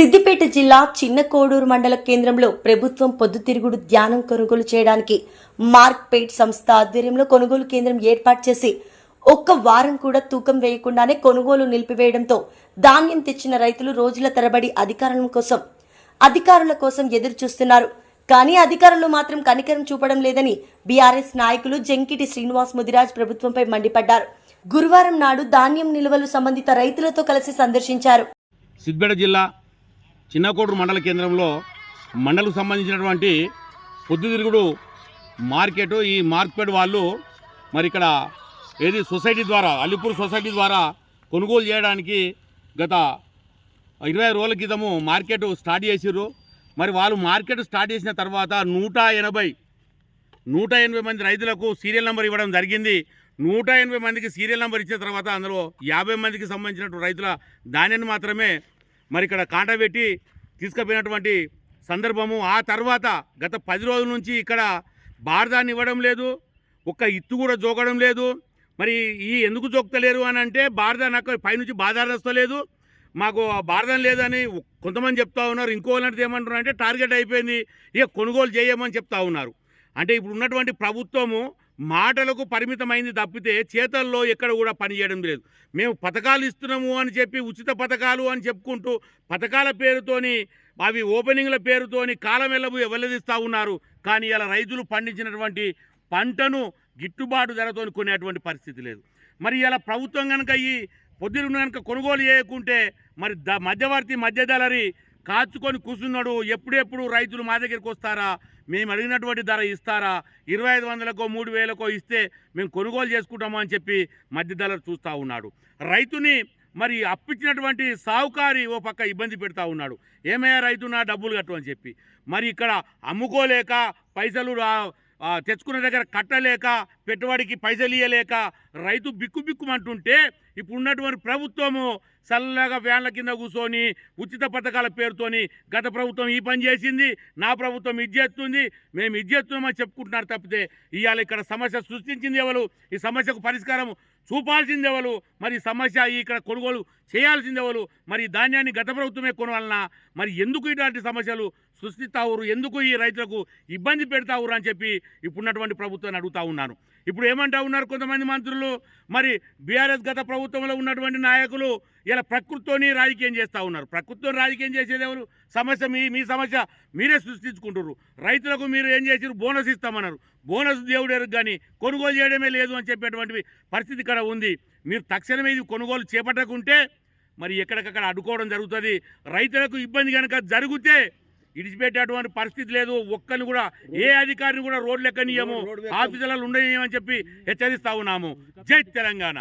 సిద్దిపేట జిల్లా చిన్న కోడూరు మండల కేంద్రంలో ప్రభుత్వం పొద్దుతిరుగుడు ధ్యానం కొనుగోలు చేయడానికి మార్క్పేట్ సంస్థ ఆధ్వర్యంలో కొనుగోలు కేంద్రం ఏర్పాటు చేసి ఒక్క వారం కూడా తూకం వేయకుండానే కొనుగోలు నిలిపివేయడంతో ధాన్యం తెచ్చిన రైతులు రోజుల తరబడి అధికారుల కోసం అధికారుల కోసం ఎదురు చూస్తున్నారు కానీ అధికారులు మాత్రం కనికరం చూపడం లేదని బీఆర్ఎస్ నాయకులు జంకిటి శ్రీనివాస్ ముదిరాజ్ ప్రభుత్వంపై మండిపడ్డారు. గురువారం నాడు ధాన్యం నిల్వలు సంబంధిత రైతులతో కలిసి సందర్శించారు. సిద్దిపేట జిల్లా చిన్నకోటూరు మండల కేంద్రంలో మండలకు సంబంధించినటువంటి పొద్దుతిరుగుడు మార్కెట్ ఈ మార్కెట్ వాళ్ళు మరి ఇక్కడ ఏది సొసైటీ ద్వారా అల్లిపూర్ సొసైటీ ద్వారా కొనుగోలు చేయడానికి గత ఇరవై రోజుల క్రితము మార్కెట్ స్టార్ట్ చేసిర్రు. మరి వాళ్ళు మార్కెట్ స్టార్ట్ చేసిన తర్వాత నూట ఎనభై నూట ఎనభై మంది రైతులకు సీరియల్ నెంబర్ ఇవ్వడం జరిగింది. నూట ఎనభై మందికి సీరియల్ నెంబర్ ఇచ్చిన తర్వాత అందులో యాభై మందికి సంబంధించినటువంటి రైతుల ధాన్యాన్ని మాత్రమే మరి ఇక్కడ కాంటా పెట్టి తీసుకుపోయినటువంటి సందర్భము. ఆ తర్వాత గత పది రోజుల నుంచి ఇక్కడ బారదాన్ని ఇవ్వడం లేదు. ఒక్క ఇత్తు కూడా జోకడం లేదు. మరి ఈ ఎందుకు జోక్తలేరు అని అంటే బారదా నాకు పైనుంచి బాధారు వస్తలేదు మాకు ఆ బారదం లేదని కొంతమంది చెప్తా ఉన్నారు. ఇంకోళ్ళంటే ఏమంటున్నారు అంటే టార్గెట్ అయిపోయింది. ఇక కొనుగోలు చేయమని చెప్తా ఉన్నారు. అంటే ఇప్పుడు ఉన్నటువంటి ప్రభుత్వము మాటలకు పరిమితమైంది తప్పితే చేతల్లో ఎక్కడ కూడా పని చేయడం లేదు. మేము పథకాలు ఇస్తున్నాము అని చెప్పి ఉచిత పథకాలు అని చెప్పుకుంటూ పథకాల పేరుతోని అవి ఓపెనింగ్ల పేరుతోని కాలం వెళ్ళబు వెల్లదిస్తూ ఉన్నారు. కానీ ఇలా రైతులు పండించినటువంటి పంటను గిట్టుబాటు ధరతో కొనేటువంటి పరిస్థితి లేదు. మరి ఇలా ప్రభుత్వం కనుక ఈ పొద్దున కనుక కొనుగోలు చేయకుంటే మరి ద మధ్యవర్తి మధ్యదళరి కాచుకొని కూర్చున్నాడు. ఎప్పుడెప్పుడు రైతులు మా దగ్గరికి వస్తారా? మేము అడిగినటువంటి ధర ఇస్తారా? ఇరవై ఐదు వందలకో మూడు వేలకో ఇస్తే మేము కొనుగోలు చేసుకుంటాము అని చెప్పి మధ్యదళరు చూస్తూ ఉన్నాడు. రైతుని మరి అప్పించినటువంటి సావుకారి ఓ పక్క ఇబ్బంది పెడతా ఉన్నాడు. ఏమయ్యా రైతు నా డబ్బులు కట్టు అని చెప్పి. మరి ఇక్కడ అమ్ముకోలేక పైసలు రా- తెచ్చుకున్న దగ్గర కట్టలేక పెట్టుబడికి పైసలు ఇయ్యలేక రైతు బిక్కు బిక్కుమంటుంటే ఇప్పుడు ఉన్నటువంటి ప్రభుత్వము చల్లగా వ్యాన్ల కింద కూర్చొని ఉచిత పథకాల పేరుతోని గత ప్రభుత్వం ఈ పని చేసింది నా ప్రభుత్వం ఇది చేస్తుంది మేము ఇది చేస్తున్నామని చెప్పుకుంటున్నారు తప్పితే ఇవాళ ఇక్కడ సమస్య సృష్టించింది ఎవరు? ఈ సమస్యకు పరిష్కారం చూపాల్సింది ఎవరు? మరి సమస్య ఇక్కడ కొనుగోలు చేయాల్సింది ఎవరు? మరి ధాన్యాన్ని గత ప్రభుత్వమే కొనవలన మరి ఎందుకు ఇలాంటి సమస్యలు సృష్టిస్తావురు ఎందుకు ఈ రైతులకు ఇబ్బంది పెడతావురు అని చెప్పి ఇప్పుడున్నటువంటి ప్రభుత్వాన్ని అడుగుతా ఉన్నాను. ఇప్పుడు ఏమంటా ఉన్నారు కొంతమంది మంత్రులు? మరి బీఆర్ఎస్ గత ప్రభుత్వంలో ఉన్నటువంటి నాయకులు ఇలా ప్రకృతితోని రాజకీయం చేస్తూ ఉన్నారు. ప్రకృతితో రాజకీయం చేసేది ఎవరు? సమస్య మీ మీ సమస్య మీరే సృష్టించుకుంటున్నారు రైతులకు మీరు ఏం చేసారు బోనస్ ఇస్తామన్నారు. బోనస్ దేవుడేరు కానీ కొనుగోలు చేయడమే లేదు అని చెప్పేటువంటి పరిస్థితి ఇక్కడ ఉంది. మీరు తక్షణమే ఇది కొనుగోలు చేపట్టకుంటే మరి ఎక్కడికక్కడ అడ్డుకోవడం జరుగుతుంది. రైతులకు ఇబ్బంది కనుక జరిగితే ఇడిచిపెట్టేటువంటి పరిస్థితి లేదు. ఒక్కరిని కూడా ఏ అధికారిని కూడా రోడ్లు ఎక్కనియము ఆఫీసులలో ఉండనియమని చెప్పి హెచ్చరిస్తా ఉన్నాము. జై తెలంగాణ.